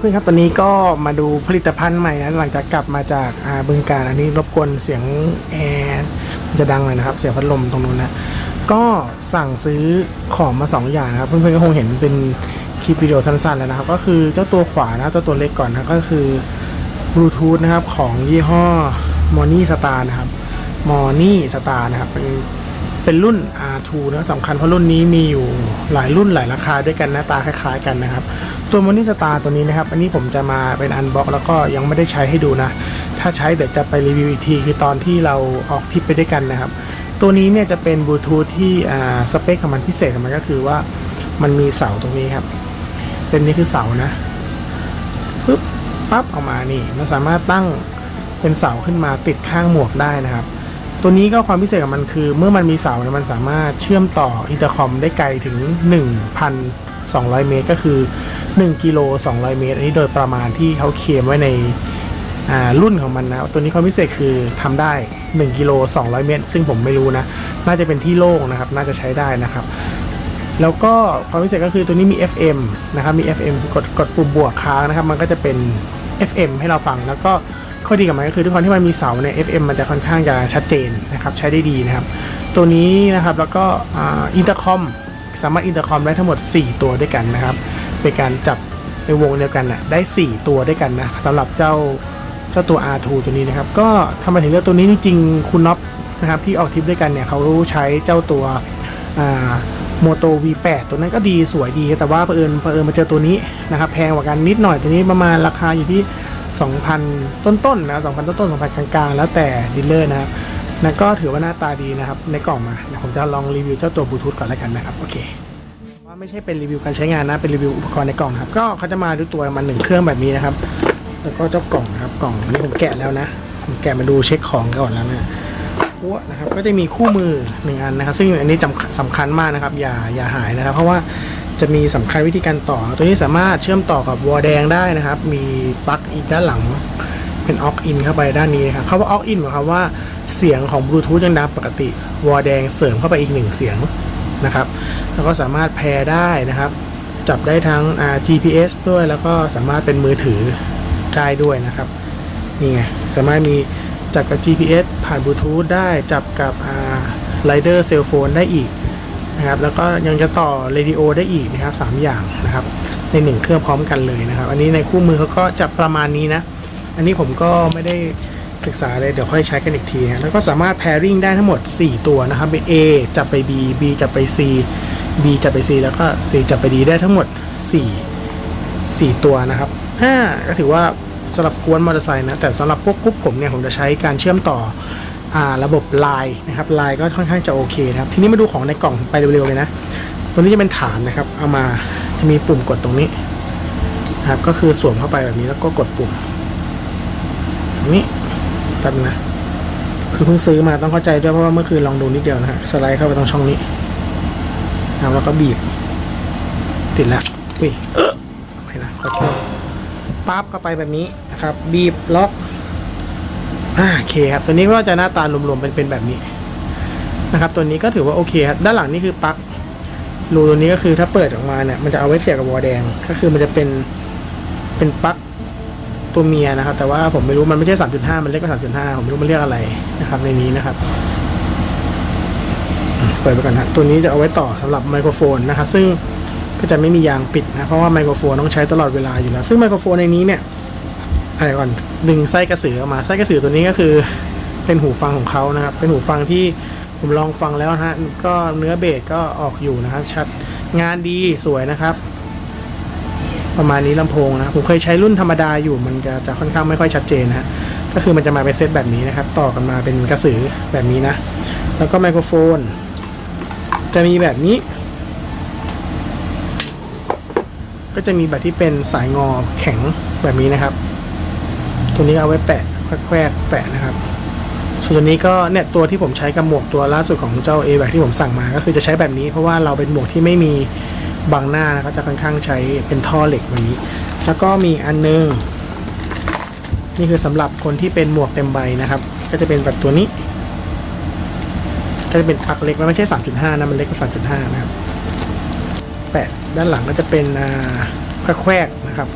เพื่อนๆครับตอนนี้ก็มาดูผลิตภัณฑ์ใหม่นะหลังจากกลับมาจากบึงการอันนี้รบกวนเสียงแอร์จะดังเลยนะครับ เสียงพัดลมตรงนู้นนะก็สั่งซื้อของมาสองอย่างนะครับ เพื่อนๆก็คงเห็นเป็นคลิปวิดีโอสั้นๆแล้วนะครับ ก็คือเจ้าตัวขวานะเจ้าตัวเล็กก่อนนะก็คือบลูทูธนะครับของยี่ห้อมอนี่สตาร์นะครับมอนี่สตาร์นะครับเป็น เป็นรุ่น R2 นะสำคัญเพราะรุ่นนี้มีอยู่หลายรุ่นหลายราคาด้วยกันหน้าตาคล้ายๆกันนะครับ ตัวมอนิสตาตัวนี้นะครับ อันนี้ผมจะมาเป็นอันบ็อกแล้วก็ยังไม่ได้ใช้ให้ดูนะ ถ้าใช้เดี๋ยวจะไปรีวิวอีกทีคือตอนที่เราออกทริปไปด้วยกันนะครับ ตัวนี้เนี่ยจะเป็นบลูทูธที่อ่าสเปคของมันพิเศษของมันก็คือว่ามันมีเสาตรงนี้ครับ เส้นนี้คือเสานะปึ๊บปั๊บออกมานี่มันสามารถตั้งเป็นเสาขึ้นมาติดข้างหมวกได้นะครับ ตัวนี้ก็ความพิเศษของมันคือ เมื่อมันมีเสาเนี่ยมันสามารถเชื่อมต่ออินเตอร์คอมได้ไกลถึง 1,200 เมตร ก็คือ 1 กิโล 200 เมตร อันนี้โดยประมาณที่เขาเคลมไว้ในรุ่นของมันนะ ตัวนี้ความพิเศษคือทำได้ 1 กิโล 200 เมตร ซึ่งผมไม่รู้นะ น่าจะเป็นที่โล่งนะครับ น่าจะใช้ได้นะครับ แล้วก็ความพิเศษก็คือตัวนี้มี FM นะครับ มี FM กดกดปุ่มบวกค้างนะครับ มันก็จะเป็น FM ให้เราฟัง แล้วก็ ข้อดีกับมันก็คือทุกคนที่มันมีเสาเนี่ย FM มันจะค่อนข้างจะชัดเจนนะครับใช้ได้ดีนะครับ ตัวนี้นะครับแล้วก็อินเตอร์คอมสามารถอินเตอร์คอมได้ทั้งหมด 4 ตัวด้วยกันนะครับเป็นการจับในวงเดียวกันนะได้ 4 ตัวด้วยกันนะสำหรับเจ้าเจ้าตัว R2 ตัวนี้นะครับ ก็ทำไมถึงเลือกตัวนี้จริงๆคุณน็อปนะครับที่ออกทริปด้วยกันเนี่ยเขาใช้เจ้าตัวโมโต V8 ตัวนั้นก็ดีสวยดี แต่ว่าเผอิญเผอิญมาเจอตัวนี้นะครับแพงกว่ากันนิดหน่อยตัวนี้ประมาณราคาอยู่ที่ 2,000 ต้นๆนะ2,000 ต้นๆ2,000กลางๆ แล้วแต่ดีลเลอร์นะครับนั่นก็ถือว่าหน้าตาดีนะครับ ในกล่องมาเดี๋ยวผมจะลองรีวิวเจ้าตัวบลูทูธก่อนแล้วกันนะครับ โอเค ว่าไม่ใช่เป็นรีวิวการใช้งานนะ เป็นรีวิวอุปกรณ์ในกล่องครับ ก็เขาจะมาด้วยตัวมันหนึ่งเครื่องแบบนี้นะครับ แล้วก็เจ้ากล่องนะครับ กล่องนี้ผมแกะแล้วนะ ผมแกะมาดูเช็คของก่อนแล้วนะอ้วนะครับ ก็จะมีคู่มือหนึ่งอันนะครับ ซึ่งอันนี้สำคัญมากนะครับ อย่าอย่าหายนะครับ เพราะว่า จะมีสำคัญวิธีการต่อ ตัวนี้สามารถเชื่อมต่อกับวอลแดงได้นะครับ มีปลั๊กอีกด้านหลังเป็นออกอินเข้าไปด้านนี้นะครับคำว่าออกอินหมายความว่าเสียงของบลูทูธยังดังปกติวอลแดงเสริมเข้าไปอีกหนึ่งเสียงนะครับ แล้วก็สามารถแพร์ได้นะครับ จับได้ทั้ง GPS ด้วยแล้วก็สามารถเป็นมือถือได้ด้วยนะครับนี่ไงสามารถมีจับกับ GPS ผ่านบลูทูธได้จับกับไรเดอร์เซลโฟนได้อีก นะครับ แล้วก็ยังจะต่อเรดิโอได้อีกนะครับสามอย่างนะครับ ในหนึ่งเครื่องพร้อมกันเลยนะครับ อันนี้ในคู่มือเขาก็จะประมาณนี้นะ อันนี้ผมก็ไม่ได้ศึกษาเลยเดี๋ยวค่อยใช้กันอีกทีนะแล้วก็สามารถ pairing ได้ทั้งหมด 4 ตัวนะครับเป็น A จับไป B B จับไป C B จับไป C แล้วก็ C จับไป D ได้ทั้งหมด 4 4 ตัวนะครับอ่าก็ถือว่าสำหรับกวนมอเตอร์ไซค์นะแต่สำหรับพวกกรุ๊ปผมเนี่ยผมจะใช้การเชื่อมต่อ ระบบ Line นะครับ Line ก็ค่อนข้างจะโอเคนะครับ ทีนี้มาดูของในกล่องไปเร็วๆเลยนะตัวนี้จะเป็นฐานนะครับ เอามาจะมีปุ่มกดตรงนี้ครับก็คือสวมเข้าไปแบบนี้แล้วก็กดปุ่มนี่แป๊บนะ คือเพิ่งซื้อมาต้องเข้าใจด้วยเพราะว่าเมื่อคืนลองดูนิดเดียวนะฮะสไลด์เข้าไปตรงช่องนี้นะแล้วก็บีบ ติดแล้วอุ้ยเออไม่นะขอโทษปั๊บเข้าไปแบบนี้นะครับ บีบล็อก อ่าโอเคครับ ตัวนี้ก็จะหน้าตารวมๆเป็นแบบนี้นะครับ ตัวนี้ก็ถือว่าโอเคครับ ด้านหลังนี่คือปลั๊กรูตัวนี้ก็คือถ้าเปิดออกมาเนี่ย มันจะเอาไว้เสียบกับวอลแดง ก็คือมันจะเป็นเป็นปลั๊กตัวเมียนะครับ แต่ว่าผมไม่รู้มันไม่ใช่ 3.5 มันเล็กกว่า3.5 ผมไม่รู้มันเรียกอะไรนะครับ ในนี้นะครับ เปิดไปก่อนฮะตัวนี้จะเอาไว้ต่อสำหรับไมโครโฟนนะครับ ซึ่งก็จะไม่มียางปิดนะ เพราะว่าไมโครโฟนต้องใช้ตลอดเวลาอยู่แล้ว ซึ่งไมโครโฟนในนี้เนี่ย อะไรก่อนดึงไส้กระสือออกมาไส้กระสือตัวนี้ก็คือ เป็นหูฟังของเขานะครับ เป็นหูฟังที่ผมลองฟังแล้วนะฮะก็เนื้อเบสก็ออกอยู่นะครับ ชัดงานดีสวยนะครับ ประมาณนี้ลำโพงนะผมเคยใช้รุ่นธรรมดาอยู่มันจะจะค่อนข้างไม่ค่อยชัดเจนนะฮะก็คือมันจะมาเป็นเซตแบบนี้นะครับ ต่อกันมาเป็นกระสือแบบนี้นะ แล้วก็ไมโครโฟน จะมีแบบนี้ ก็จะมีแบบที่เป็นสายงอแข็งแบบนี้นะครับ ตัวนี้เอาไว้แปะแควกแปะนะครับส่วนตัวนี้ก็เนี่ยตัวที่ผมใช้กับหมวกตัวล่าสุดของเจ้า a อ a c ที่ผมสั่งมาก็คือจะใช้แบบนี้ เพราะว่าเราเป็นหมวกที่ไม่มีบังหน้านะก็จะค่อนข้างใช้เป็นท่อเหล็กแบบนี้ แล้วก็มีอันนึง นี่คือสำหรับคนที่เป็นหมวกเต็มใบนะครับ ก็จะเป็นแบบตัวนี้ก็จะเป็นปลั๊กเล็กมันไม่ใช่ 3.5 นะ มันเล็กกว่า 3.5 นะครับ แปะด้านหลังก็จะเป็นอ่าแควกนะครับ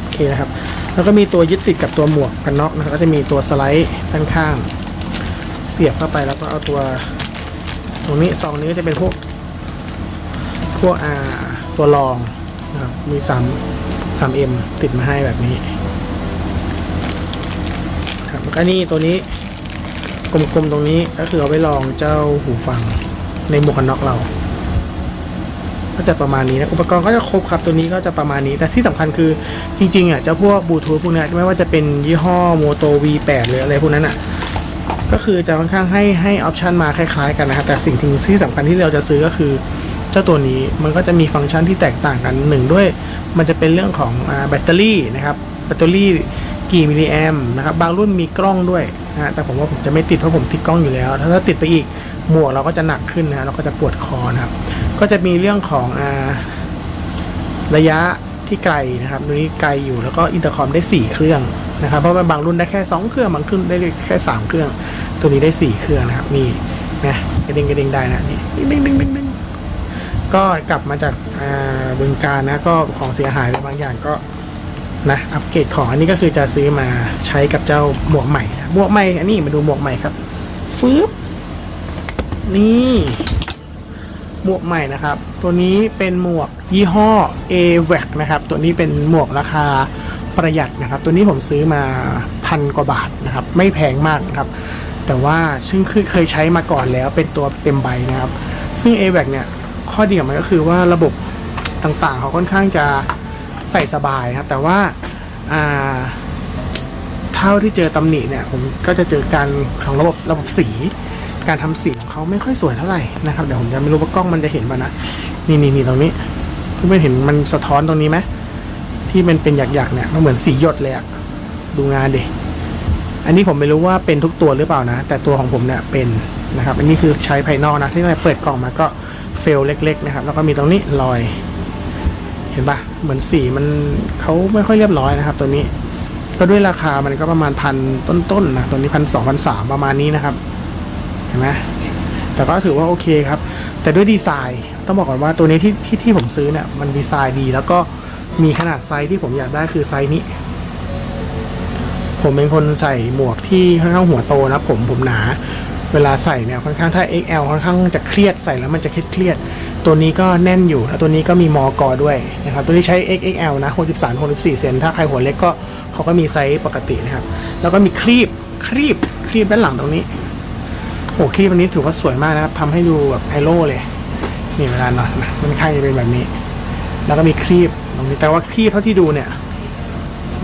โอเคนะครับ แล้วก็มีตัวยึดติดกับตัวหมวกกันน็อกนะครับก็จะมีตัวสไลด์ด้านข้าง เสียบเข้าไปแล้วก็เอาตัว ตรงนี้ซองนี้ก็จะเป็นพวก พวกอ่าตัวรองนะครับมี3 3M ติดมาให้แบบนี้ครับก็นี่ตัวนี้กลมๆตรงนี้ก็คือเอาไว้รองเจ้าหูฟังในหมวกกันน็อกเรา ก็จะประมาณนี้นะอุปกรณ์ก็จะครบครับตัวนี้ก็จะประมาณนี้ แต่ที่สำคัญคือจริงๆอะเจ้าพวกบลูทูธพวกนี้ไม่ว่าจะเป็นยี่ห้อโมโต V8 หรืออะไรพวกนั้นอะก็คือจะค่อนข้างให้ให้ออปชันมาคล้ายๆกันนะครับแต่สิ่งที่สำคัญที่เราจะซื้อก็คือเจ้าตัวนี้มันก็จะมีฟังก์ชันที่แตกต่างกันหนึ่งด้วย มันจะเป็นเรื่องของอแบตเตอรี่นะครับแบตเตอรี่กี่มิลลิแอมนะครับบางรุ่นมีกล้องด้วยนะแต่ผมว่าผมจะไม่ติดเพราะผมติดกล้องอยู่แล้ว ถ้าติดไปอีกหมวกเราก็จะหนักขึ้นนะฮะเราก็จะปวดคอนะครับ ก็จะมีเรื่องของอระยะที่ไกลนะครับตัวนี้ไกลอยู่แล้วก็อินเตอร์คอมได้ 4 เครื่องนะครับ เพราะว่าบางรุ่นได้แค่ 2 เครื่องบางรุ่นได้แค่ 3 เครื่อง ตัวนี้ได้ 4 เครื่องนะครับนี่นะกระเด้งกระเด้งได้นะนี่ดิ้งดิ้งดิ้งดิ้งก็กลับมาจากบึงการนะก็ของเสียหายไปบางอย่างก็นะอัปเกรดของอันนี้ก็คือจะซื้อมาใช้กับเจ้าหมวกใหม่หมวกใหม่อันนี้มาดูหมวกใหม่ครับฟืบนี่ หมวกใหม่นะครับ ตัวนี้เป็นหมวกยี่ห้อ a v a c นะครับ ตัวนี้เป็นหมวกราคาประหยัดนะครับ ตัวนี้ผมซื้อมาพันกว่าบาทนะครับ ไม่แพงมากนะครับ แต่ว่าซึ่งเคยใช้มาก่อนแล้วเป็นตัวเต็มใบนะครับ ซึ่ง a v a c เนี่ย ข้อดีของมันก็คือว่าระบบต่างๆ เขาค่อนข้างจะใส่สบายครับ แต่ว่าเท่าที่เจอตำหนิเนี่ย ผมก็จะเจอการของระบบระบบสี การทำสี เขาไม่ค่อยสวยเท่าไหร่นะครับเดี๋ยวผมจะไม่รู้ว่ากล้องมันจะเห็นป่ะนะนี่นี่นี่ตรงนี้เพื่อนเห็นมันสะท้อนตรงนี้ไหมที่มันเป็นหยักๆเนี่ยมันเหมือนสีหยดเลยอะดูงานดิอันนี้ผมไม่รู้ว่าเป็นทุกตัวหรือเปล่านะ แต่ตัวของผมเนี่ยเป็นนะครับ อันนี้คือใช้ภายนอกนะ ที่เราเปิดกล่องมาก็เฟลเล็ก ๆ นะครับ แล้วก็มีตรงนี้รอย เห็นปะเหมือนสีมันเขาไม่ค่อยเรียบร้อยนะครับ ตัวนี้ก็ด้วยราคามันก็ประมาณพันต้นๆนะตัวนี้พันสองพันสามประมาณนี้นะครับ เห็นไหม แต่ก็ถือว่าโอเคครับ แต่ด้วยดีไซน์ต้องบอกก่อนว่าตัวนี้ที่ที่ที่ผมซื้อเนี่ยมันดีไซน์ดี แล้วก็มีขนาดไซส์ที่ผมอยากได้คือไซส์นี้ ผมเป็นคนใส่หมวกที่ค่อนข้างหัวโตนะผมผมหนา เวลาใส่เนี่ยค่อนข้างถ้า XL ค่อนข้างจะเครียดใส่แล้วมันจะเครียดเครียดตัวนี้ก็แน่นอยู่แล้วตัวนี้ก็มีมอกอด้วยนะครับตัวนี้ใช้ XXL นะ63 64เซนถ้าใครหัวเล็กก็เขาก็มีไซส์ปกตินะครับ แล้วก็มีครีบครีบครีบด้านหลังตรงนี้ โอ้ครีบอันนี้ถือว่าสวยมากนะครับทำให้ดูแบบไฮโลเลยนี่เวลานอนนะมันข้างจะเป็นแบบนี้ แล้วก็มีครีบตรงนี้แต่ว่าครีบเท่าที่ดูเนี่ย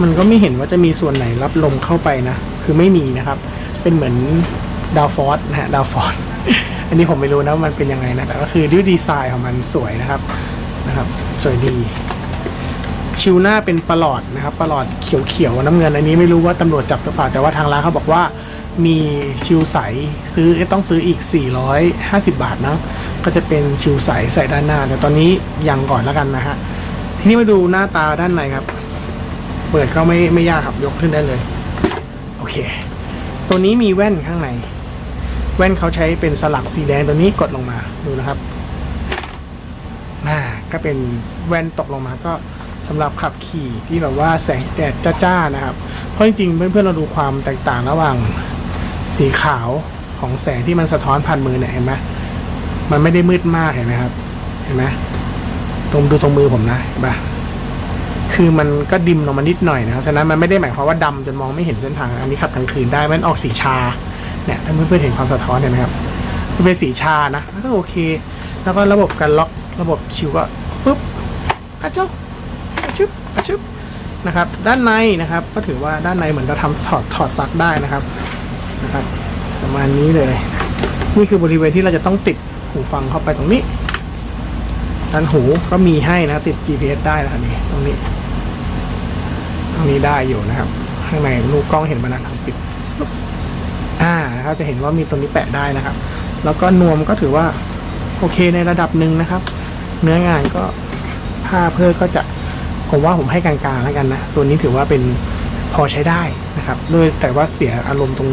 มันก็ไม่เห็นว่าจะมีส่วนไหนรับลมเข้าไปนะ คือไม่มีนะครับ เป็นเหมือนดาวฟอร์สนะฮะดาวฟอร์สอันนี้ผมไม่รู้นะว่ามันเป็นยังไงนะแต่ก็คือด้วยดีไซน์ของมันสวยนะครับนะครับ สวยดี ชิวหน้าเป็นประหลอดนะครับประหลอดเขียวๆน้ำเงิน อันนี้ไม่รู้ว่าตำรวจจับหรือเปล่าแต่ว่าทางร้านเขาบอกว่า มีชิวใสซื้อต้องซื้ออีก 450 บาทนะก็จะเป็นชิวใสใส่ด้านหน้า แต่ตอนนี้ยังก่อนแล้วกันนะฮะทีนี้มาดูหน้าตาด้านในครับ เปิดก็ไม่ไม่ยากครับยกขึ้นได้เลย โอเค ตัวนี้มีแว่นข้างใน แว่นเขาใช้เป็นสลักสีแดงตัวนี้กดลงมาดูนะครับอ่าก็เป็นแว่นตกลงมาก็สำหรับขับขี่ที่แบบว่าแสงแดดจ้าๆนะครับ เพราะจริงๆเพื่อนๆเราดูความแตกต่างระหว่าง สีขาวของแสงที่มันสะท้อนผ่านมือเนี่ยเห็นไหมมันไม่ได้มืดมากเห็นไหมครับ เห็นไหมตรงดูตรงมือผมนะเห็นปะคือมันก็ดิมลงมานิดหน่อยนะครับฉะนั้นมันไม่ได้หมายความว่าดำจนมองไม่เห็นเส้นทาง อันนี้ขับกลางคืนได้ มันออกสีชา เนี่ยถ้าเพื่อนๆเห็นความสะท้อนเห็นไหมครับมันเป็นสีชานะก็โอเค แล้วก็ระบบการล็อกระบบชิวก็ปุ๊บอะจ๊บอะชึบอะชึบนะครับ ด้านในนะครับ ก็ถือว่าด้านในเหมือนเราทำถอดถอดซักได้นะครับ นะครับ ประมาณนี้เลย นี่คือบริเวณที่เราจะต้องติดหูฟังเข้าไปตรงนี้ด้านหูก็มีให้นะติด GPS ได้นะครับนี่ตรงนี้ ตรงนี้ได้อยู่นะครับ ข้างในลูกกล้องเห็นมันนะทางติดอ่านะครับจะเห็นว่ามีตรงนี้แปะได้นะครับ แล้วก็นวมก็ถือว่า โอเคในระดับหนึ่งนะครับ เนื้องานก็ผ้าเพื่อก็จะผมว่าผมให้กลางๆแล้วกันนะ ตัวนี้ถือว่าเป็นพอใช้ได้นะครับ ด้วยแต่ว่าเสียอารมณ์ตรง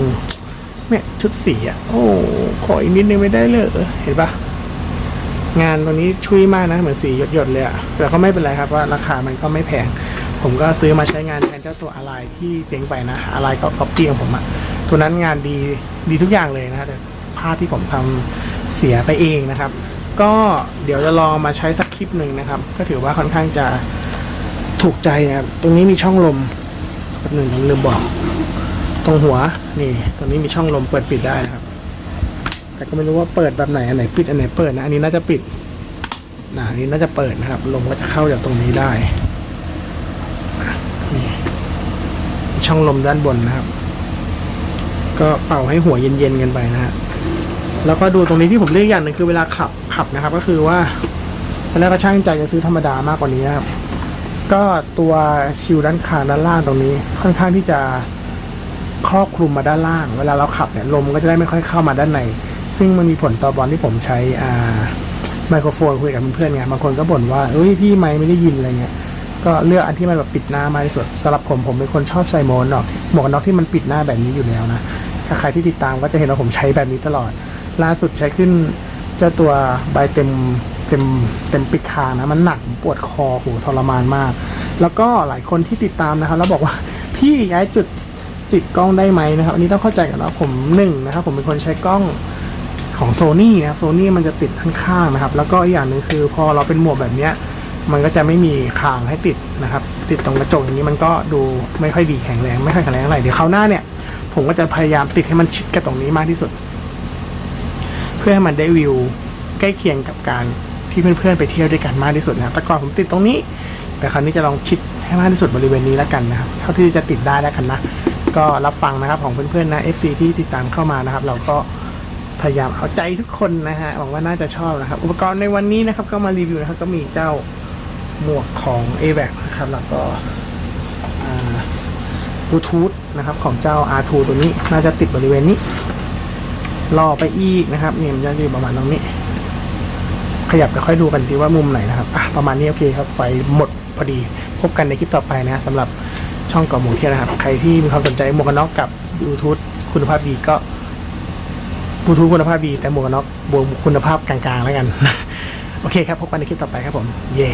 เนี่ยชุดสีอะ โอ้ขออีกนิดนึงไม่ได้เลยเห็นปะงานตัวนี้ชุยมากนะ เหมือนสีหยดๆเลยอะแต่ก็ไม่เป็นไรครับว่าราคามันก็ไม่แพง ผมก็ซื้อมาใช้งานแทนเจ้าตัวอะไรที่เจ๊งไปนะอะไรก็ก๊อปปี้ของผมอะตัวนั้นงานดีดีทุกอย่างเลยนะแต่ภาพที่ผมทำเสียไปเองนะครับ ก็เดี๋ยวจะลองมาใช้สักคลิปหนึ่งนะครับ ก็ถือว่าค่อนข้างจะถูกใจนะครับตรงนี้มีช่องลมแป๊บหนึ่งผมลืมบอก ตรงหัวนี่ตรงนี้มีช่องลมเปิดปิดได้นะครับ แต่ก็ไม่รู้ว่าเปิดแบบไหนอันไหนปิดอันไหนเปิดนะอันนี้น่าจะปิดนะอันนี้น่าจะเปิดนะครับลมก็จะเข้าจากตรงนี้ได้นี่มีช่องลมด้านบนนะครับ ก็เป่าให้หัวเย็นๆกันไปนะฮะแล้วก็ดูตรงนี้ที่ผมเลือกอย่างหนึ่งคือเวลาขับขับนะครับ ก็คือว่าตอนแรกก็ช่างใจจะซื้อธรรมดามากกว่านี้นะครับ ก็ตัวชิลด้านคางด้านล่างตรงนี้ ค่อนข้างที่จะ ครอบคลุมมาด้านล่าง เวลาเราขับเนี่ยลมก็จะได้ไม่ค่อยเข้ามาด้านใน ซึ่งมันมีผลต่อบอลที่ผมใช้อ่าไมโครโฟนคุยกับเพื่อนๆไงบางคนก็บ่นว่าเอ้ยพี่ไม่ไม่ได้ยินอะไรเงี้ยก็เลือกอันที่มันแบบปิดหน้ามากที่สุดสำหรับผมผมเป็นคนชอบใส่หมวกน็อกหมวกกันน็อกที่มันปิดหน้าแบบนี้อยู่แล้วนะถ้าใครที่ติดตามก็จะเห็นว่าผมใช้แบบนี้ตลอด ล่าสุดใช้ขึ้นเจ้าตัวใบเต็มเต็มเต็มปิดคางนะมันหนักปวดคอโหทรมานมาก แล้วก็หลายคนที่ติดตามนะครับแล้วบอกว่าพี่ย้ายจุด ติดกล้องได้ไหมนะครับ อันนี้ต้องเข้าใจกันว่าผมหนึ่งนะครับ ผมเป็นคนใช้กล้องของโซนี่นะโซนี่มันจะติดข้างๆนะครับ แล้วก็อีกอย่างหนึ่งคือพอเราเป็นหมวกแบบเนี้ยมันก็จะไม่มีคางให้ติดนะครับ ติดตรงกระจกอย่างนี้มันก็ดูไม่ค่อยดีแข็งแรงไม่ค่อยแข็งแรงเท่าไหร่เดี๋ยวคราวหน้าเนี่ย ผมก็จะพยายามติดให้มันชิดกับตรงนี้มากที่สุด เพื่อให้มันได้วิวใกล้เคียงกับการที่เพื่อนๆไปเที่ยวด้วยกันมากที่สุดนะครับแต่ก่อนผมติดตรงนี้ แต่คราวนี้จะลองชิดให้มากที่สุดบริเวณนี้แล้วกันนะครับ เท่าที่จะติดได้แล้วกันนะ ก็รับฟังนะครับของเพื่อนๆนะ FC ที่ติดตามเข้ามานะครับ เราก็พยายามเอาใจทุกคนนะฮะหวังว่าน่าจะชอบนะครับ อุปกรณ์ในวันนี้นะครับก็มารีวิวนะครับก็มีเจ้าหมวกของ a v a c นะครับแล้วก็บลูทูธนะครับของเจ้า R2 ตัวนี้น่าจะติดบริเวณนี้รอไปอีกนะครับเนี่ยมันจะอยู่ประมาณตรงนี้ ขยับไปค่อยดูกันสิว่ามุมไหนนะครับอะประมาณนี้โอเคครับไฟหมด พอดี พบกันในคลิปต่อไปนะสำหรับช่องเก่อหมูเที่ยวนะครับ ใครที่มีความสนใจหมวกกันน็อกกับบลูทูธคุณภาพดีก็บลูทูธคุณภาพดี แต่หมวกกันน็อกบวกคุณภาพกลางๆแล้วกัน โอเคครับ พบกันในคลิปต่อไปครับผม เย้